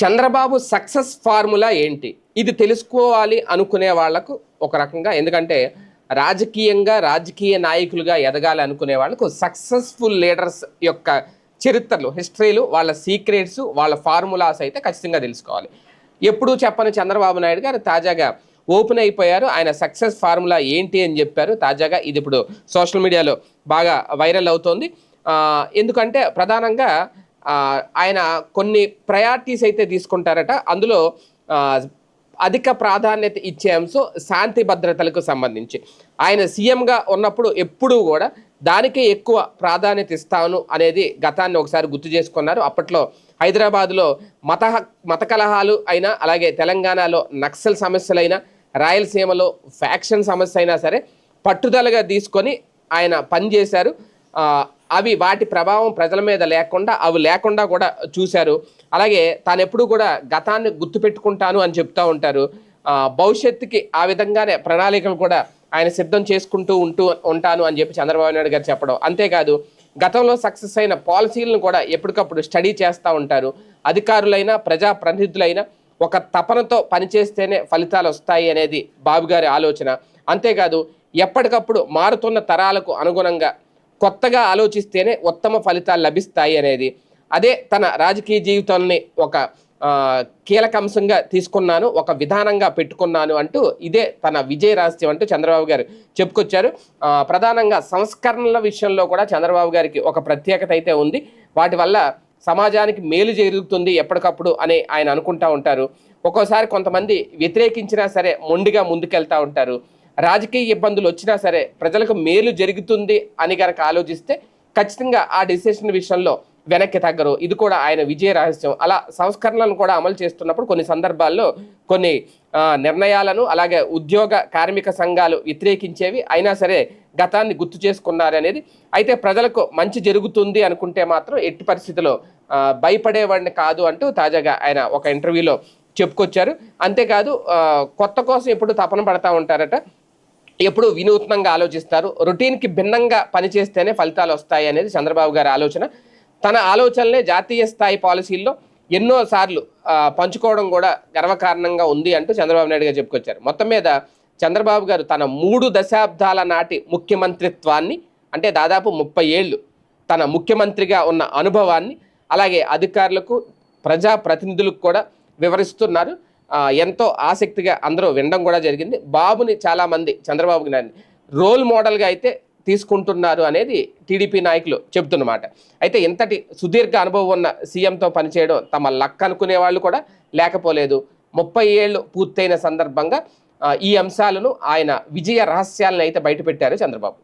Chandrababu success formula ఏంటి? ఇది తెలుసుకోవాలి అనుకునే వాళ్ళకు ఒక రకంగా. ఎందుకంటే రాజకీయంగా రాజకీయ నాయకులుగా ఎదగాలి అనుకునే వాళ్ళకు సక్సెస్ఫుల్ లీడర్స్ యొక్క చరిత్రలు హిస్టరీలు వాళ్ళ సీక్రెట్స్ వాళ్ళ ఫార్ములాస్ అయితే ఖచ్చితంగా తెలుసుకోవాలి. ఎప్పుడూ చెప్పని చంద్రబాబు నాయుడు గారు తాజాగా ఓపెన్ అయిపోయారు. ఆయన సక్సెస్ ఫార్ములా ఏంటి అని చెప్పారు. తాజాగా ఇది ఇప్పుడు సోషల్ మీడియాలో బాగా వైరల్ అవుతోంది. ఎందుకంటే ప్రధానంగా ఆయన కొన్ని ప్రయారిటీస్ అయితే తీసుకుంటారట. అందులో అధిక ప్రాధాన్యత ఇచ్చే అంశం శాంతి భద్రతలకు సంబంధించి. ఆయన సీఎంగా ఉన్నప్పుడు ఎప్పుడూ కూడా దానికే ఎక్కువ ప్రాధాన్యత ఇస్తాను అనేది గతాన్ని ఒకసారి గుర్తు చేసుకున్నారు. అప్పట్లో హైదరాబాద్లో మత మత కలహాలు అయినా అలాగే తెలంగాణలో నక్సల్ సమస్యలైనా రాయలసీమలో ఫ్యాక్షన్ సమస్య అయినా సరే పట్టుదలగా తీసుకొని ఆయన పనిచేశారు. అవి వాటి ప్రభావం ప్రజల మీద లేకుండా అవి లేకుండా కూడా చూశారు. అలాగే తాను ఎప్పుడు కూడా గతాన్ని గుర్తుపెట్టుకుంటాను అని చెప్తూ ఉంటారు. భవిష్యత్తుకి ఆ విధంగానే ప్రణాళికలు కూడా ఆయన సిద్ధం చేసుకుంటూ ఉంటూ ఉంటాను అని చెప్పి చంద్రబాబు నాయుడు గారు చెప్పడం. అంతేకాదు గతంలో సక్సెస్ అయిన పాలసీలను కూడా ఎప్పటికప్పుడు స్టడీ చేస్తూ ఉంటారు. అధికారులైనా ప్రజాప్రతినిధులైనా ఒక తపనతో పనిచేస్తేనే ఫలితాలు వస్తాయి అనేది బాబు గారి ఆలోచన. అంతేకాదు ఎప్పటికప్పుడు మారుతున్న తరాలకు అనుగుణంగా కొత్తగా ఆలోచిస్తేనే ఉత్తమ ఫలితాలు లభిస్తాయి అనేది. అదే తన రాజకీయ జీవితాన్ని ఒక కీలక అంశంగా తీసుకున్నాను ఒక విధానంగా పెట్టుకున్నాను అంటూ ఇదే తన విజయ రహస్యం అంటూ చంద్రబాబు గారు చెప్పుకొచ్చారు. ప్రధానంగా సంస్కరణల విషయంలో కూడా చంద్రబాబు గారికి ఒక ప్రత్యేకత అయితే ఉంది. వాటి వల్ల సమాజానికి మేలు జరుగుతుంది ఎప్పటికప్పుడు అని ఆయన అనుకుంటా ఉంటారు. ఒక్కోసారి కొంతమంది వ్యతిరేకించినా సరే మొండిగా ముందుకెళ్తా ఉంటారు. రాజకీయ ఇబ్బందులు వచ్చినా సరే ప్రజలకు మేలు జరుగుతుంది అని కనుక ఆలోచిస్తే ఖచ్చితంగా ఆ డిసిషన్ విషయంలో వెనక్కి తగ్గరు. ఇది కూడా ఆయన విజయ రహస్యం. అలా సంస్కరణలను కూడా అమలు చేస్తున్నప్పుడు కొన్ని సందర్భాల్లో కొన్ని నిర్ణయాలను అలాగే ఉద్యోగ కార్మిక సంఘాలు వ్యతిరేకించేవి అయినా సరే గతాన్ని గుర్తు చేసుకున్నారు అనేది. అయితే ప్రజలకు మంచి జరుగుతుంది అనుకుంటే మాత్రం ఎట్టి పరిస్థితిలో భయపడేవాడిని కాదు అంటూ తాజాగా ఆయన ఒక ఇంటర్వ్యూలో చెప్పుకొచ్చారు. అంతేకాదు కొత్త కోసం ఎప్పుడు తపన పడతా ఉంటారట. ఎప్పుడు వినూత్నంగా ఆలోచిస్తారు. రొటీన్కి భిన్నంగా పనిచేస్తేనే ఫలితాలు వస్తాయి అనేది చంద్రబాబు గారి ఆలోచన. తన ఆలోచనలే జాతీయ స్థాయి పాలసీల్లో ఎన్నో సార్లు పంచుకోవడం కూడా గర్వకారణంగా ఉంది అంటూ చంద్రబాబు నాయుడు గారు చెప్పుకొచ్చారు. మొత్తం మీద చంద్రబాబు గారు తన మూడు దశాబ్దాల నాటి ముఖ్యమంత్రిత్వాన్ని అంటే దాదాపు ముప్పై ఏళ్ళు తన ముఖ్యమంత్రిగా ఉన్న అనుభవాన్ని అలాగే అధికారులకు ప్రజా ప్రతినిధులకు కూడా వివరిస్తున్నారు. ఎంతో ఆసక్తిగా అందరూ వినడం కూడా జరిగింది. బాబుని చాలామంది చంద్రబాబు గారిని రోల్ మోడల్గా అయితే తీసుకుంటున్నారు అనేది టీడీపీ నాయకులు చెబుతున్నమాట. అయితే ఇంతటి సుదీర్ఘ అనుభవం ఉన్న సీఎంతో పనిచేయడం తమ లక్ అనుకునే వాళ్ళు కూడా లేకపోలేదు. ముప్పై ఏళ్ళు పూర్తయిన సందర్భంగా ఈ అంశాలను ఆయన విజయ రహస్యాలను అయితే బయటపెట్టారు చంద్రబాబు.